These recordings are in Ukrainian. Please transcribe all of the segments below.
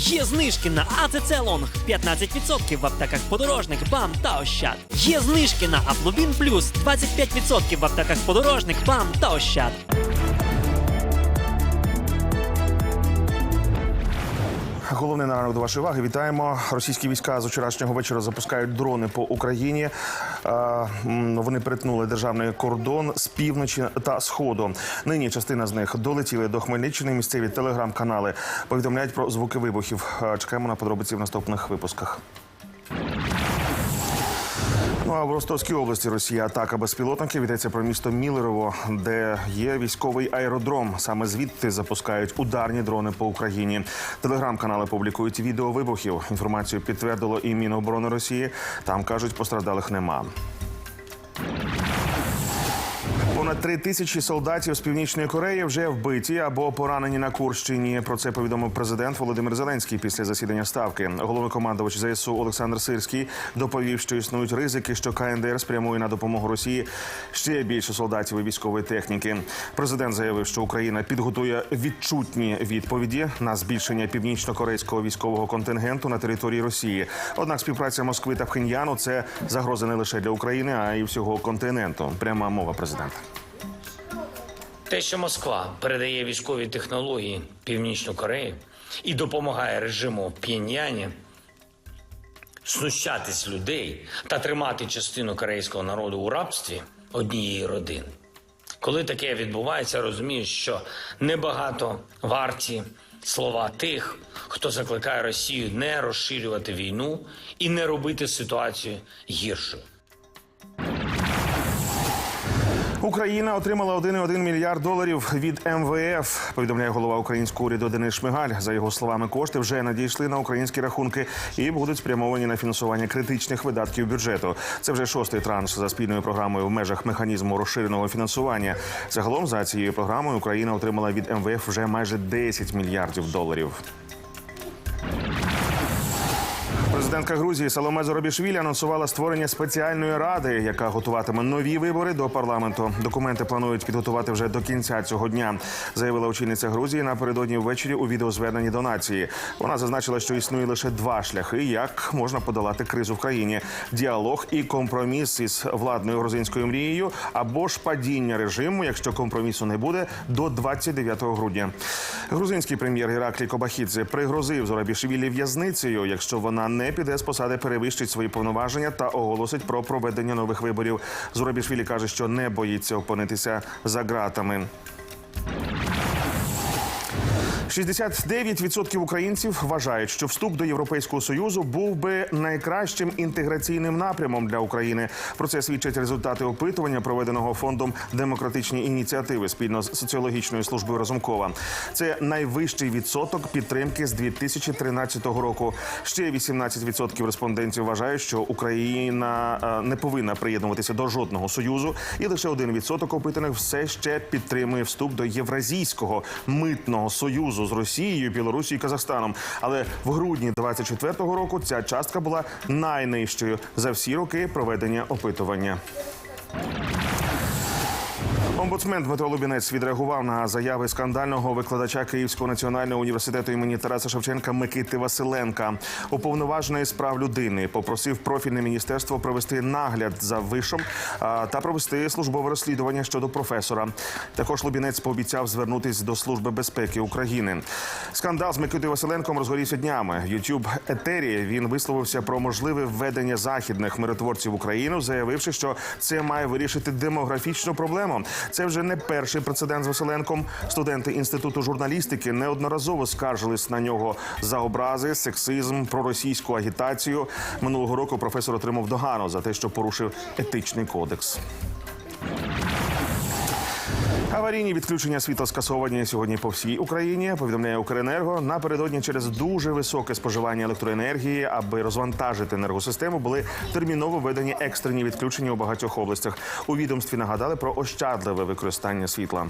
Є знижки на АЦЦ Лонг 15% в аптеках подорожник, БАМ та Ощад. Є знижки на Аплубін Плюс 25% в аптеках подорожник, БАМ та Ощад. Головне наранок до вашої уваги. Вітаємо. Російські війська з вчорашнього вечора запускають дрони по Україні. Е, Вони перетнули державний кордон з півночі та сходу. Нині частина з них долетіли до Хмельниччини. Місцеві телеграм-канали повідомляють про звуки вибухів. Е, Чекаємо на подробиці в наступних випусках. Ну а в Ростовській області Росія атака безпілотників. Йдеться про місто Мілерово, де є військовий аеродром. Саме звідти запускають ударні дрони по Україні. Телеграм-канали публікують відео вибухів. Інформацію підтвердило і Міноборони Росії. Там кажуть, постраждалих нема. Понад три тисячі солдатів з північної Кореї вже вбиті або поранені на Курщині. Про це повідомив президент Володимир Зеленський після засідання ставки. Головнокомандувач ЗСУ Олександр Сирський доповів, що існують ризики, що КНДР спрямує на допомогу Росії ще більше солдатів і військової техніки. Президент заявив, що Україна підготує відчутні відповіді на збільшення північно-корейського військового контингенту на території Росії. Однак співпраця Москви та Пхеньяну – це загроза не лише для України, а й всього континенту. Пряма мова президента. Те, що Москва передає військові технології Північну Корею і допомагає режиму в знущатись людей та тримати частину корейського народу у рабстві однієї родини. Коли таке відбувається, розумієш, що небагато варті слова тих, хто закликає Росію не розширювати війну і не робити ситуацію гіршою. Україна отримала 1,1 мільярд доларів від МВФ. Повідомляє голова українського уряду Денис Шмигаль. За його словами, кошти вже надійшли на українські рахунки і будуть спрямовані на фінансування критичних видатків бюджету. Це вже шостий транш за спільною програмою в межах механізму розширеного фінансування. Загалом за цією програмою Україна отримала від МВФ вже майже 10 мільярдів доларів. Президентка Грузії Саломе Зоробішвілі анонсувала створення спеціальної ради, яка готуватиме нові вибори до парламенту. Документи планують підготувати вже до кінця цього дня. Заявила очільниця Грузії напередодні ввечері у відеозверненні до нації. Вона зазначила, що існує лише два шляхи, як можна подолати кризу в країні: діалог і компроміс із владною грузинською мрією, або ж падіння режиму, якщо компромісу не буде, до 29 грудня. Грузинський прем'єр Гераклій Кобахідзе пригрозив Зорабішвілі в'язницею, якщо вона не піде з посади, перевищить свої повноваження та оголосить про проведення нових виборів. Зурабішвілі каже, що не боїться опинитися за ґратами. 69% українців вважають, що вступ до Європейського союзу був би найкращим інтеграційним напрямом для України. Про це свідчать результати опитування, проведеного фондом демократичні ініціативи спільно з соціологічною службою Разумкова. Це найвищий відсоток підтримки з 2013 року. Ще 18% респондентів вважають, що Україна е, не повинна приєднуватися до жодного союзу, і лише 1% опитаних все ще підтримує вступ до Євразійського митного союзу з Росією, Білорусією і Казахстаном. Але в грудні 24-го року ця частка була найнижчою за всі роки проведення опитування. Омбудсмен Дмитро Лубінець відреагував на заяви скандального викладача Київського національного університету імені Тараса Шевченка Микити Василенка. Уповноважений з прав людини попросив профільне міністерство провести нагляд за вишом та провести службове розслідування щодо професора. Також Лубінець пообіцяв звернутись до Служби безпеки України. Скандал з Микитою Василенком розгорівся днями. YouTube етері він висловився про можливе введення західних миротворців в Україну, заявивши, що це має вирішити демографічну проблему. Це вже не перший прецедент з Василенком. Студенти інституту журналістики неодноразово скаржились на нього за образи, сексизм, проросійську агітацію. Минулого року професор отримав догану за те, що порушив етичний кодекс. Аварійні відключення світла скасовані сьогодні по всій Україні. Повідомляє Укренерго. Напередодні через дуже високе споживання електроенергії, аби розвантажити енергосистему, були терміново введені екстрені відключення у багатьох областях. У відомстві нагадали про ощадливе використання світла.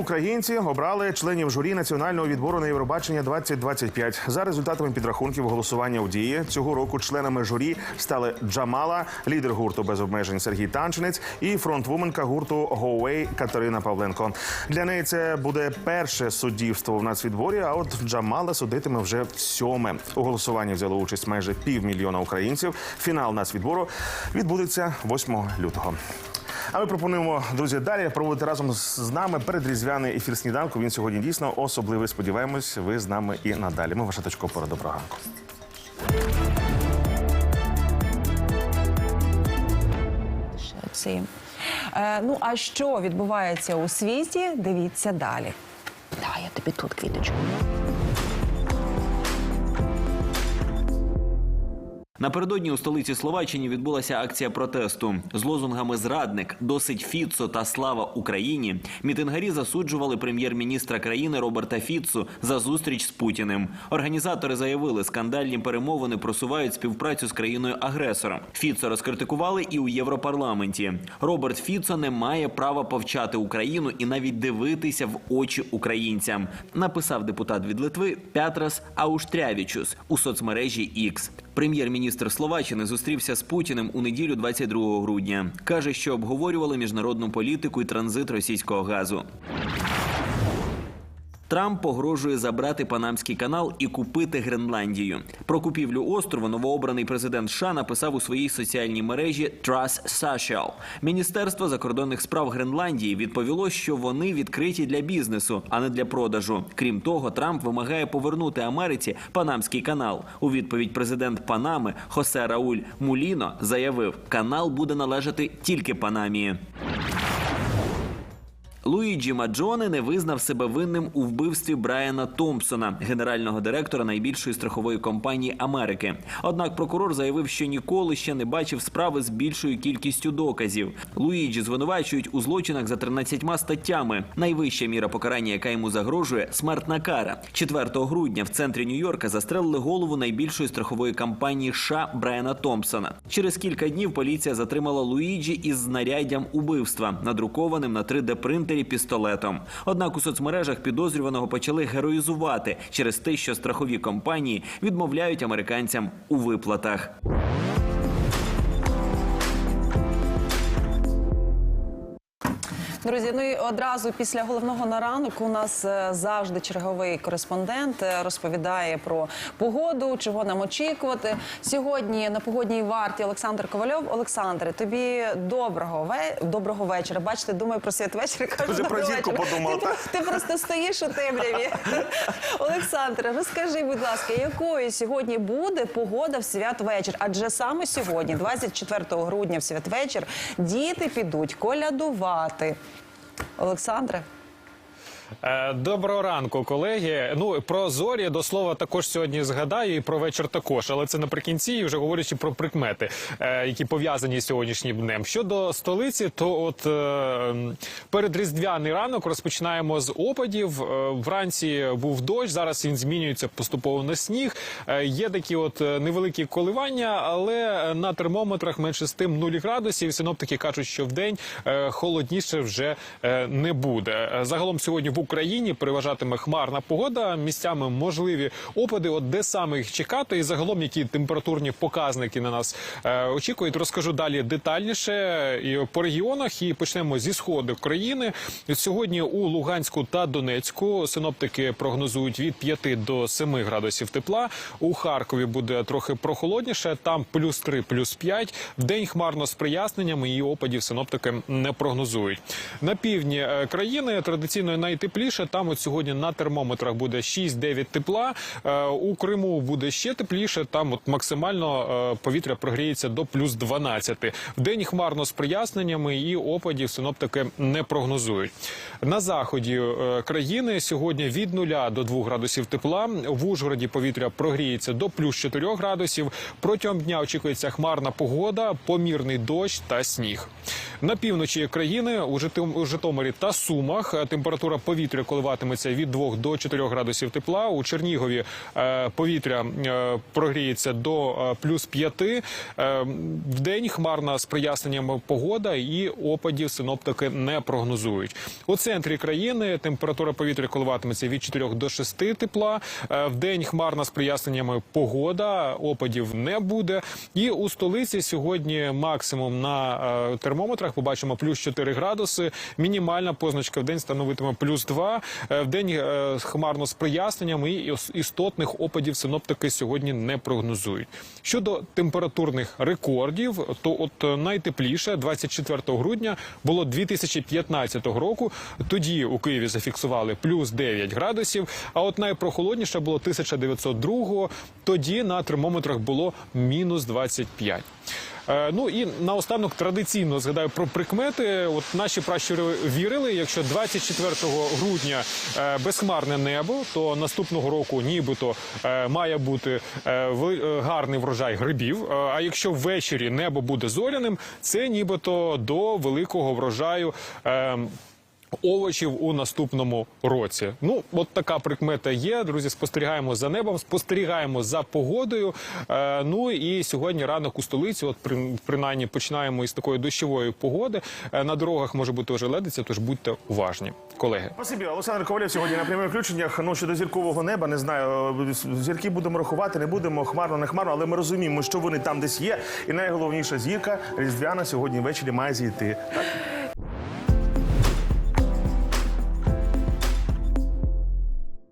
Українці обрали членів журі національного відбору на Євробачення 2025. За результатами підрахунків голосування у дії цього року членами журі стали Джамала, лідер гурту без обмежень Сергій Танчинець і фронтвуменка гурту Гоуей Катерина Павленко. Для неї це буде перше суддівство в нацвідборі. А от Джамала судитиме вже в сьоме. У голосуванні взяло участь майже півмільйона українців. Фінал нацвідбору відбудеться 8 лютого. А ми пропонуємо, друзі, далі проводити разом з нами передріздвяний ефір сніданку. Він сьогодні дійсно особливий. Сподіваємось, ви з нами і надалі. Ми ваша точка опора. Доброго ранку. Е, ну а що відбувається у світі? Дивіться далі. Давай я тобі тут квіточку. Напередодні у столиці Словаччини відбулася акція протесту з лозунгами Зрадник, досить Фіцо та слава Україні. Мітингарі засуджували прем'єр-міністра країни Роберта Фіцу за зустріч з Путіним. Організатори заявили, скандальні перемовини просувають співпрацю з країною агресором. Фіцо розкритикували і у Європарламенті. Роберт Фіцо не має права повчати Україну і навіть дивитися в очі українцям. Написав депутат від Литви Пятрас Ауштрявічус у соцмережі X. Прем'єр-міністр Словаччини зустрівся з Путіним у неділю 22 грудня. каже, що обговорювали міжнародну політику і транзит російського газу. Трамп погрожує забрати Панамський канал і купити Гренландію. Про купівлю острову новообраний президент США написав у своїй соціальній мережі Trust Social. Міністерство закордонних справ Гренландії відповіло, що вони відкриті для бізнесу, а не для продажу. Крім того, Трамп вимагає повернути Америці Панамський канал. У відповідь президент Панами Хосе Рауль Муліно заявив, канал буде належати тільки Панамії. Луїджі Маджоне не визнав себе винним у вбивстві Брайана Томпсона, генерального директора найбільшої страхової компанії Америки. Однак прокурор заявив, що ніколи ще не бачив справи з більшою кількістю доказів. Луїджі звинувачують у злочинах за 13 статтями. Найвища міра покарання, яка йому загрожує, смертна кара. 4 грудня в центрі Нью-Йорка застрелили голову найбільшої страхової компанії США Брайана Томпсона. Через кілька днів поліція затримала Луїджі із знаряддям убивства, надрукованим на 3D принтері пістолетом. Однак у соцмережах підозрюваного почали героїзувати через те, що страхові компанії відмовляють американцям у виплатах. Друзі, ну і одразу після головного на ранок у нас е, завжди черговий кореспондент е, розповідає про погоду, чого нам очікувати. Сьогодні на погодній варті Олександр Ковальов. Олександре, тобі доброго ве... доброго вечора. Бачите, думаю про святвечір. Кажу, Вже про зірку вечора». подумав, Ти, ти просто стоїш у темряві. Олександре, розкажи, будь ласка, якою сьогодні буде погода в святвечір? Адже саме сьогодні, 24 грудня, в святвечір, діти підуть колядувати. Олександре. Е, Доброго ранку, колеги. Ну про зорі до слова також сьогодні згадаю і про вечір також, але це наприкінці, і вже говорячи про прикмети, е, які пов'язані з сьогоднішнім днем. Щодо столиці, то от е, передріздвяний ранок розпочинаємо з опадів. Вранці був дощ, зараз він змінюється поступово на сніг. Є такі от невеликі коливання, але на термометрах менше з тим 0 градусів. Синоптики кажуть, що в день холодніше вже не буде. Загалом сьогодні в Україні переважатиме хмарна погода. Місцями можливі опади. От де саме їх чекати, і загалом які температурні показники на нас е, очікують. Розкажу далі детальніше і по регіонах. І почнемо зі сходу країни. Сьогодні у Луганську та Донецьку синоптики прогнозують від 5 до 7 градусів тепла. У Харкові буде трохи прохолодніше. Там плюс 3, плюс 5. В день хмарно з проясненнями і опадів синоптики не прогнозують. На півдні е, країни традиційно найтепліше. Там от сьогодні на термометрах буде 6-9 тепла. Е, У Криму буде ще тепліше. Там от максимально е, повітря прогріється до плюс 12. В день хмарно з проясненнями і опадів синоптики не прогнозують. На заході е, країни сьогодні від 0 до 2 градусів тепла. В Ужгороді повітря прогріється до плюс 4 градусів. Протягом дня очікується хмарна погода, помірний дощ та сніг. На півночі країни у Житомирі та Сумах температура повітря повітря коливатиметься від 2 до 4 градусів тепла. У Чернігові е, повітря е, прогріється до е, плюс 5. Е, в день хмарна з проясненням погода і опадів синоптики не прогнозують. У центрі країни температура повітря коливатиметься від 4 до 6 тепла. В день хмарна з проясненнями погода, опадів не буде. І у столиці сьогодні максимум на термометрах побачимо плюс 4 градуси. Мінімальна позначка в день становитиме плюс 2. Е, в день е, хмарно з проясненнями і істотних опадів синоптики сьогодні не прогнозують. Щодо температурних рекордів, то от е, найтепліше 24 грудня було 2015 року. Тоді у Києві зафіксували плюс 9 градусів. А от найпрохолодніше було 1902 Тоді на термометрах було мінус 25. Е, Ну і наостанок традиційно згадаю про прикмети. От наші пращури вірили, якщо 24 грудня е, безхмарне небо, то наступного року нібито е, має бути гарний врожай грибів. А якщо ввечері небо буде зоряним, це нібито до великого врожаю. Овочів у наступному році. Ну, от така прикмета є. Друзі, спостерігаємо за небом, спостерігаємо за погодою. Е, ну і сьогодні ранок у столиці, от при, принаймні починаємо із такої дощової погоди. Е, на дорогах може бути вже ледиця, тож будьте уважні, колеги. Спасибі, Олександр Ковалєв сьогодні на прямих включеннях. Ну щодо зіркового неба, не знаю. Зірки будемо рахувати, не будемо хмарно, не хмарно, але ми розуміємо, що вони там десь є. І найголовніша зірка різдвяна сьогодні ввечері має зійти. Так?